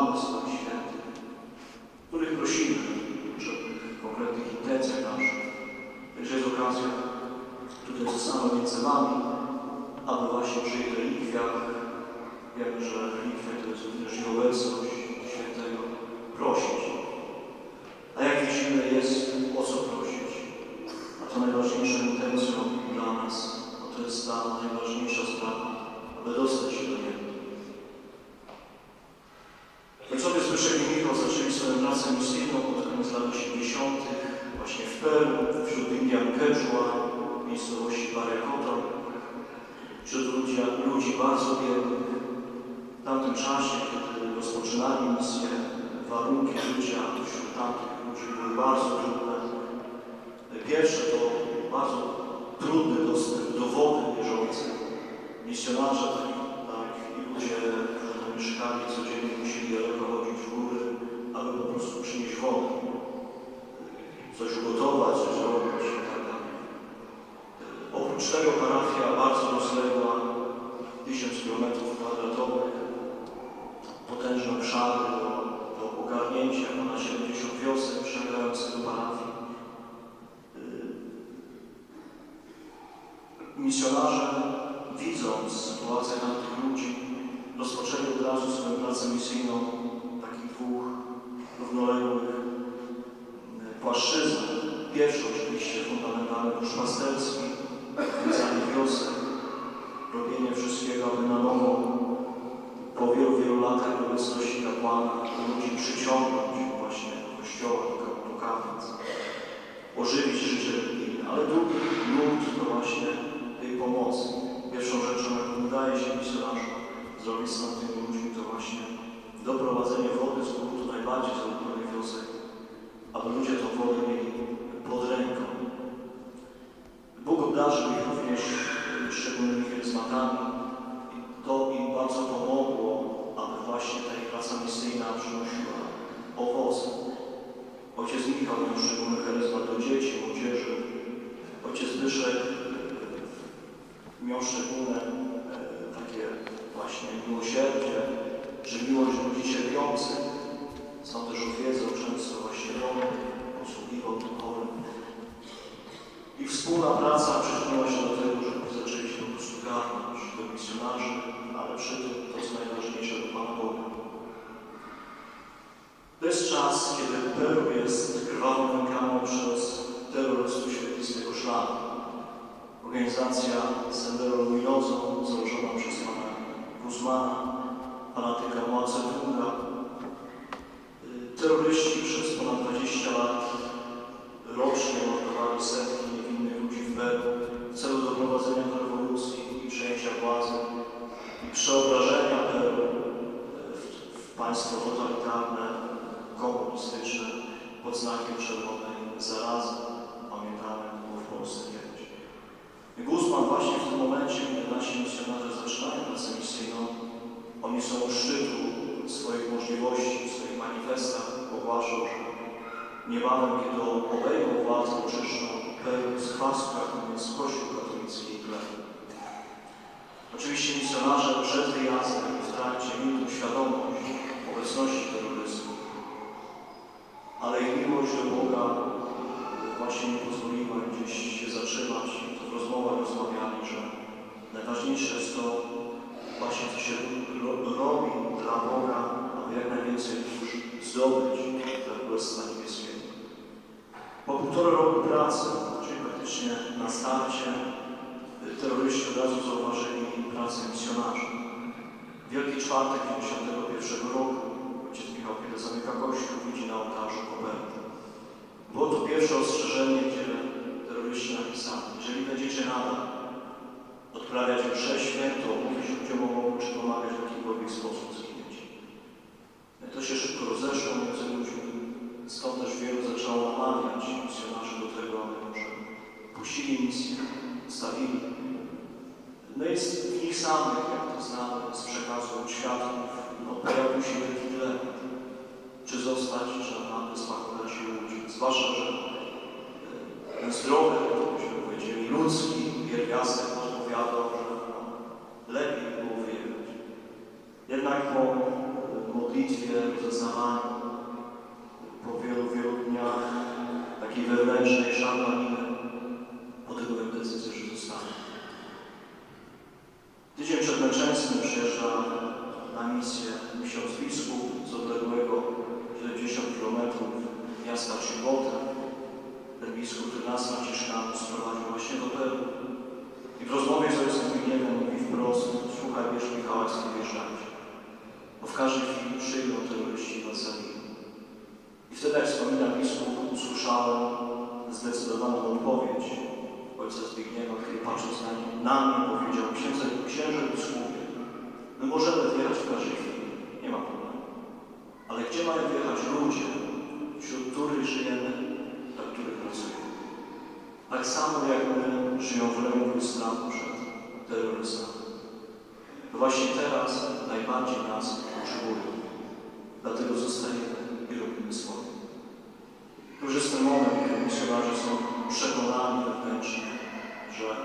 mamy swoich świętych, których prosimy w pewnych konkretnych intencjach naszych. Także jest okazja tutaj zostaną między Wami, aby właśnie przy ich relikwiach, wiemy, że relikwia to jest również i obecność świętego, prosić. A jak widzimy, jest o co prosić. A to najważniejszą intencją dla nas, bo to jest ta najważniejsza sprawa, aby dostać ludzi, bardzo biednych. W tamtym czasie, kiedy rozpoczynali misję, warunki życia wśród tamtych ludzi były bardzo trudne. Pierwsze to bardzo trudny dostęp do wody bieżącej. Misjonarze, tak, i ludzie, którzy mieszkali, codziennie musieli daleko chodzić w góry, aby po prostu przynieść wodę. Coś ugotować, coś robić i tak. Oprócz tego parafia bardzo rozległa, 1000 km kwadratowych, potężne obszary do, do ogarnięcia, ponad 70 wiosek przylegających do parafii. Misjonarze, widząc sytuację tamtych ludzi, rozpoczęli od razu swoją pracę misyjną takich dwóch równoległych e, płaszczyznach. Pierwszy oczywiście fundamentalny duszpasterski, odwiedzanie wiosek, robienie wszystkiego, aby na nowo po wielu, wielu latach obecności kapłana ludzi przyciągnąć właśnie do kościoła, do, ka- do kaplic, ożywić życie religijne. Ale drugi nurt to właśnie tej pomocy. Pierwszą rzeczą, jaką wydaje się misjonarzom zrobić z tamtymi ludźmi, to właśnie doprowadzenie wody z gruntu najbardziej zaludnionych wiosek, aby ludzie tą wodę mieli pod ręką. Bóg obdarzył ich również e, szczególnymi charyzmatami i to im bardzo pomogło, aby właśnie ta ich praca misyjna przynosiła owoce. Ojciec Michał miał szczególny charyzmat do dzieci, młodzieży. Ojciec Zbyszek e, miał szczególne e, takie właśnie miłosierdzie, że miłość do ludzi cierpiących. Stąd też odwiedzał często właśnie domy, posługiwał tym chorym. I wspólna praca przyczyniła się do tego, że zaczęli się po prostu garnąć do misjonarzy, ale przy tym to, co najważniejsze, do Pana Boga. To jest czas, kiedy Peru jest krwawo nękano przez terrorystów świetlistego szlaku. Organizacja Sendero Luminoso, założona przez pana Guzmana, fanatyka Mao Zedonga. Y, Terroryści przez ponad 20 lat rocznie mordowali setki w celu doprowadzenia do rewolucji i przejęcia władzy i przeobrażenia Peru w, w państwo totalitarne, komunistyczne pod znakiem czerwonej zarazy. Pamiętamy, było w Polsce kiedyś. Guzman właśnie w tym momencie, kiedy nasi misjonarze zaczynają pracę misyjną, oni są u szczytu swoich możliwości, w swoich manifestach ogłaszał, że niebawem, kiedy obejmą władzę uczyszczą, pełni z Kościół katolicki i gleb. Oczywiście misjonarze przed wyjazdem i w trakcie mieli świadomość obecności terrorystów, ale ich miłość do Boga właśnie nie pozwoliła gdzieś się zatrzymać. W rozmowach rozmawiali, że najważniejsze jest to właśnie, co się ro- robi dla Boga, aby jak najwięcej dusz zdobyć dla Królestwa. Po półtora roku pracy, czyli praktycznie na starcie, terroryści od razu zauważyli pracę misjonarzy. Wielki Czwartek 91 roku ojciec Michał, kiedy zamyka kościół, widzi na ołtarzu kopertę. Było to pierwsze ostrzeżenie, gdzie terroryści napisali, jeżeli będziecie nadal odprawiać mszę świętą, mówić ludziom o Bogu, czy pomagać w jakikolwiek sposób zginieć. To się szybko rozeszło między ludźmi, stąd też wielu zaczęło namawiać misjonarzy do tego, aby może puścili misję, stawili. No i z w nich samych, jak to znamy z przekazu świadków, no, pojawił się wielki dylemat. Czy zostać, czy naprawdę spakować się ludzi. Zwłaszcza, że e, ten zdrowy, byśmy powiedzieli, ludzki pierwiastek odpowiadał, że no, lepiej było wyjechać. Jednak po e, modlitwie, zeznawaniu, po wielu, wielu dniach takiej wewnętrznej szarpaniny, podjąłem decyzję, że zostanę. Tydzień przed męczeństwem przyjeżdża na misję ksiądz biskup z odległego 70 km miasta Chibota. Ten biskup, który nas Franciszkanów sprowadził właśnie do Peru. I w rozmowie z ojcem mówi wprost, słuchaj, wiesz Michała, chcę wyjeżdżać. Bo w każdej chwili przyjdą terroryści i was zabiją. I wtedy, jak wspomina biskup, usłyszałem zdecydowaną odpowiedź ojca Zbigniewa, który patrząc na, nie, na mnie powiedział, księże, księże biskupie, my możemy wjechać w każdej chwili, nie ma problemu. Ale gdzie mają wjechać ludzie, wśród których żyjemy, dla których pracujemy? Tak samo jak my żyją w lęku i strachu przed terrorystami. To właśnie teraz najbardziej nas potrzebują. Dlatego zostajemy i robimy swoje. To już jest ten moment, kiedy misjonarze są przekonani wewnętrznie, że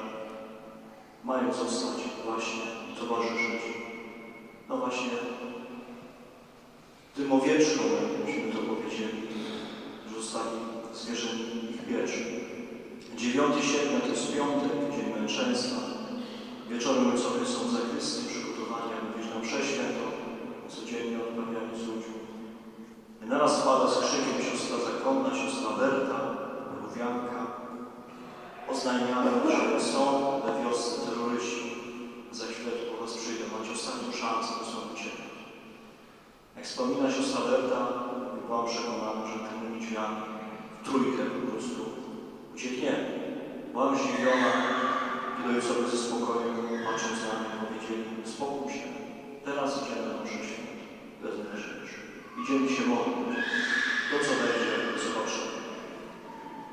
mają zostać właśnie i towarzyszyć. No właśnie tym owieczkom, jakbyśmy to powiedzieli, zostali zwierzeni ich piecz. 9 sierpnia to jest piątek, dzień męczeństwa. Wieczorem ojcowie są w zakrystii przygotowani, aby wyjść na mszę świętą, codziennie odprawiani z ludźmi. I naraz wpada z krzykiem siostra zakonna, siostra Berta, Ruwianka. Oznajmiamy, że są we wiosce terroryści. Za chwilę tu po was przyjdą, macie ostatnią szansę, by stąd uciekać. Jak wspomina siostra Berta, byłam przekonana, że tymi drzwiami w trójkę po prostu uciekniemy. Byłam zdziwiona, kiedy sobie ze spokojem, patrząc na mnie, powiedzieli, spokój się, teraz idziemy na mszę świętą, bez rzeczy. Idziemy się modlić. To, co będzie, zobaczymy.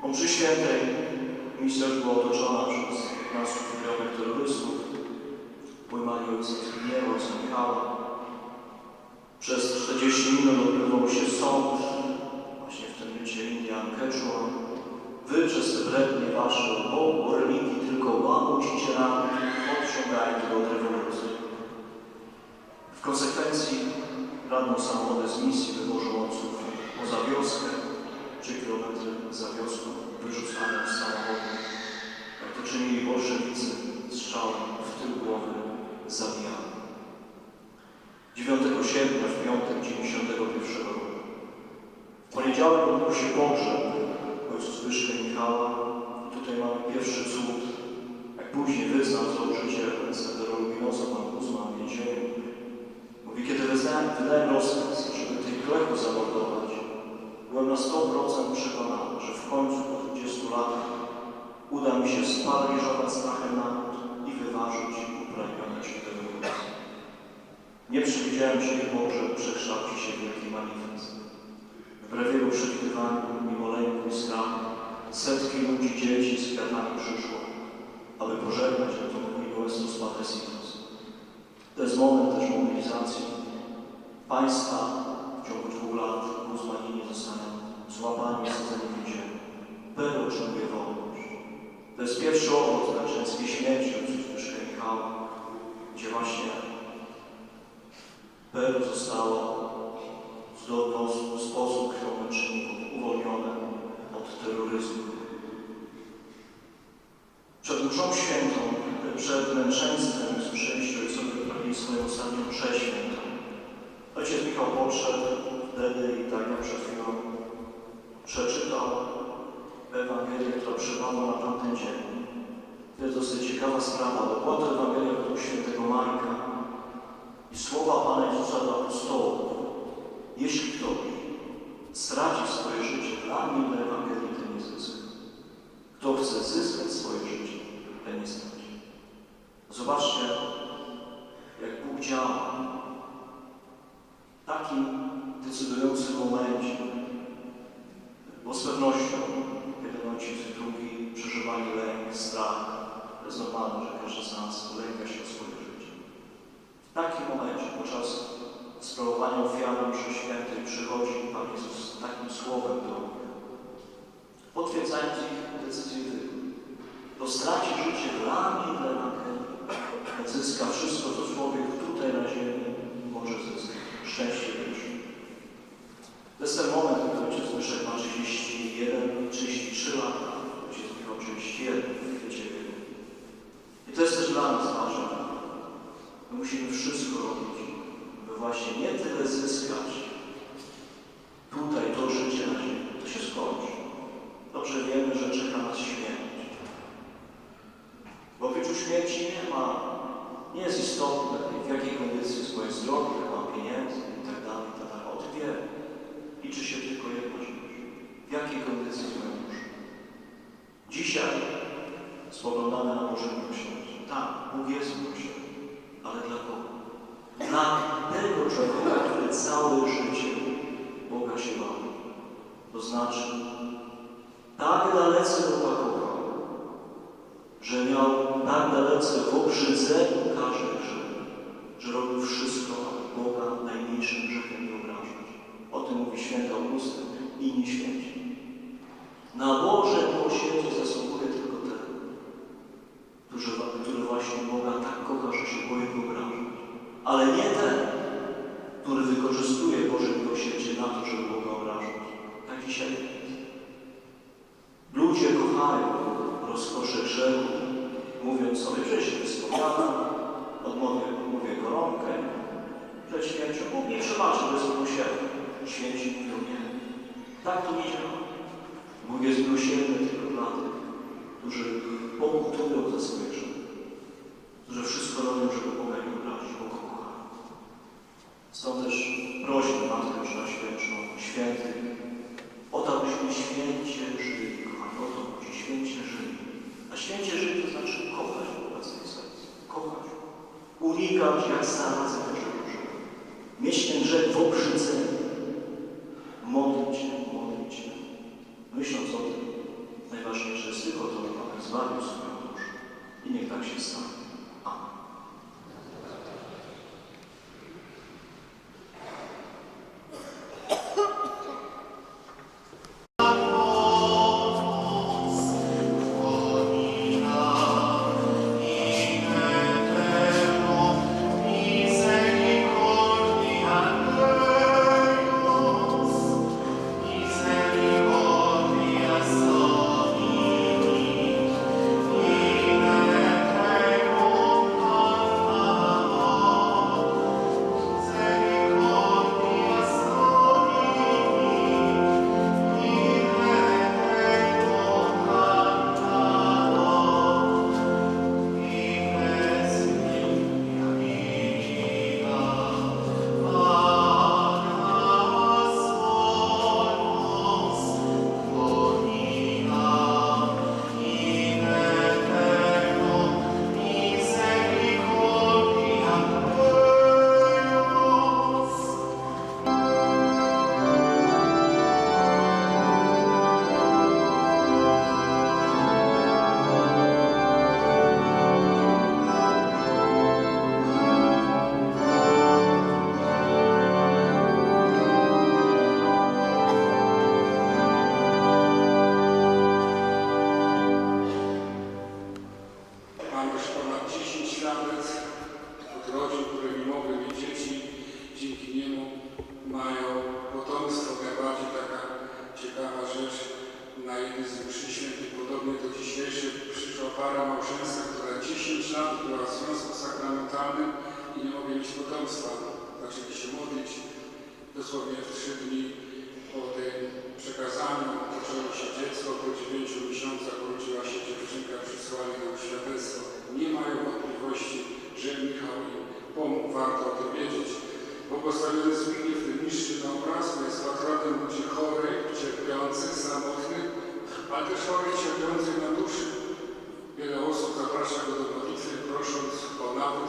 O mszy świętej już była otoczona przez 15 milionych terrorystów. Pojmali ojca Zbigniewa, ojca Michała. Przez 40 minut odbywał się sąd, właśnie w tym mycie Indian Quechua. Wy przez te brednie wasze o, o religii tylko łamucicie rany, odciągajcie do od rewolucji. W konsekwencji radną samochody z misji wywożąców poza wioskę, 3 km za wioską, wyrzucane z samochodu. Jak to czynili bolszewicy, strzałem w tył głowy zabijali. 9 sierpnia, w piątek 91 roku. W poniedziałek odbył się pogrzeb ojców Zbyszka Michała. Tutaj mamy pierwszy cud, jak później wyznał założyciel Sendero Luminoso, pan Guzman w więzieniu. Mówi, kiedy wyznałem, wydałem rozkaz, żeby tych klechu zamordować, byłem na 100% przekonany, że w końcu po 20 latach uda mi się sparaliżować strachem naród i wyważyć upragnione Jezusa. Nie przewidziałem, że ich może przekształci się wielki manifest. Wbrew wielu przewidywaniom, mimo lęku i strachu, setki ludzi, dzieci z kwiatami przyszło, aby pożegnać, jak to mówi Boestus Patresitos. To jest moment też mobilizacji. Państwa w ciągu dwóch lat muzułmanie zostaną złapani, wsadzeni w więzieniu. Będą czuje wolność. To jest pierwszy owoc na częstej śmierci od Zuzbyszka Michała, gdzie właśnie Peru została w zdolny sposób krwią męczenników uwolniona od terroryzmu. Przed mszą świętą, przed męczeństwem słyszeliście ojcowie odprawili swoją ostatnią prześwięt. Michał podszedł wtedy i tak jak przed chwilą przeczytał Ewangelię, która przypadła na tamten dzień. To jest dosyć ciekawa sprawa, bo była to Ewangelia według świętego Marka i słowa Pana Jezusa do apostołów. Jeśli ktoś straci swoje życie, dla mnie dla Ewangelii ten nie zyska. Kto chce zyskać swoje życie, ten nie straci. Zobaczcie, jak Bóg działa takim decydującym momencie. Bo z pewnością jeden ojciec drugi przeżywali lęk, strach. To że każdy z nas lęka się o swoje życie. W takim momencie, podczas sprawowania ofiary mszy świętej, przychodzi Pan Jezus takim słowem do potwierdzając ich decyzję tylko. To straci życie dla mnie i dla. Zyska wszystko, co człowiek tutaj na ziemi może zyskać. Szczęście wieczne. To jest ten moment, gdy ojciec Zbyszek ma 31, 33 lata. Ojciec Michał 31 w kwiecie wieku. I to jest też dla nas ważne. My musimy wszystko robić, by właśnie nie tyle zyskać tutaj to życie na ziemi. To się skończy. Dobrze wiemy, że czeka nas śmierć. W obliczu śmierci nie ma, nie jest istotne, w jakiej kondycji jest moje zdrowie, jak mam pieniędzy i tak dalej, i tak dalej. O tym wiemy. Liczy się tylko jedna rzecz. W jakiej kondycji jest moja dusza? Dzisiaj spoglądamy na Boże miłosierdzie. Tak, Bóg jest miłosierny. Ale dla kogo? Dla tego człowieka, który całe życie Boga się bał. To znaczy, tak dalece Boga kochał, że tak dalece w obrzydzeniu każdy grzech, że robił wszystko, aby Boga najmniejszym grzechem nie obrażać. O tym mówi święty Augustyn i inni święci. Na Boże miłosierdzie zasługuje tylko ten, który, który właśnie Boga tak kocha, że się boi go obrażać. Ale nie ten, który wykorzystuje Boże miłosierdzie na to, żeby Boga obrażać. Tak dzisiaj jest. Ludzie kochają rozkosze grzechu, mówiąc sobie, że się wspomniana, odmówię, odmówię gorąkę, przed śmiercią Bóg nie przebaczy bez miłosierdzia. Święci mówią nie. Tak to nie działa. Bóg jest miłosierny tylko dla tych, którzy pokutują za swoje grzechy, którzy wszystko robią, żeby Boga nie obrazić, Boga kocha. Stąd też prośmy Matkę Przeświętną, świętych, o to, abyśmy święcie żyli, kochani, o to chodzi, święcie żyli. A święcie żyli to znaczy kochać z tej serca, kochać. Unikać jak zarazem grzech. Mieć ten grzech w obrzydzeniu. Modlić się, modlić się. Myśląc o tym, najważniejsze jest tylko to, aby zbawił swoją duszę. I niech tak się stanie.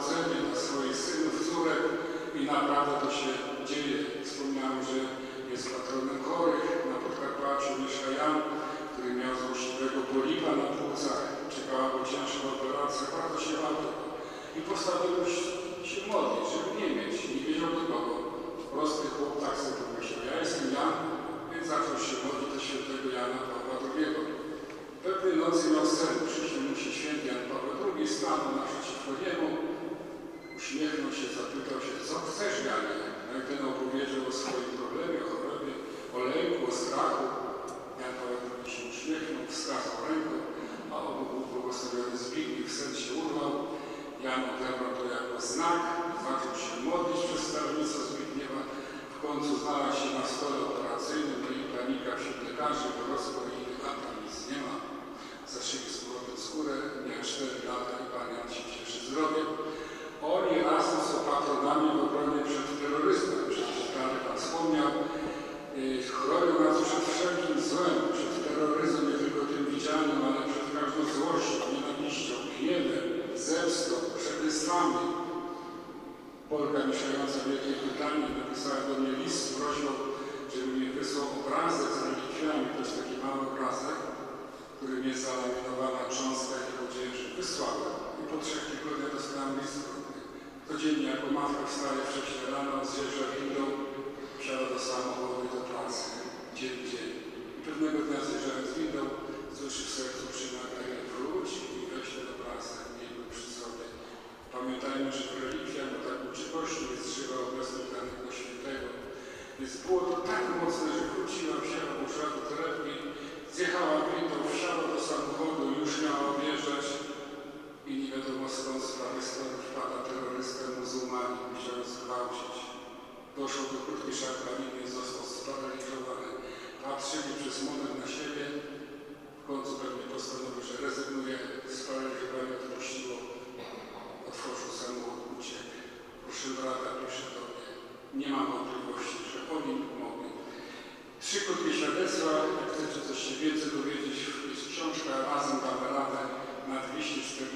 uważajmy na swoich synów, córek i naprawdę to się dzieje. Wspomniałem, że jest patronem chorych na Podkarpaciu, Misza Jan, który miał złośliwego polipa na płucach, czekała go ciężka operacja, bardzo się bał i postanowił się modlić, żeby nie mieć, nie wiedział do kogo.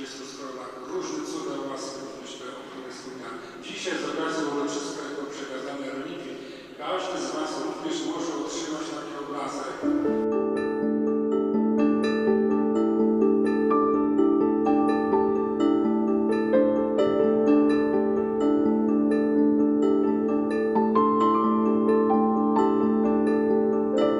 Jezus Chorowaku. Różne cuda łaski, myślę, o których wspomniałem. Dzisiaj z okazji uroczystego przekazania religii każdy z Was również może otrzymać taki obrazek.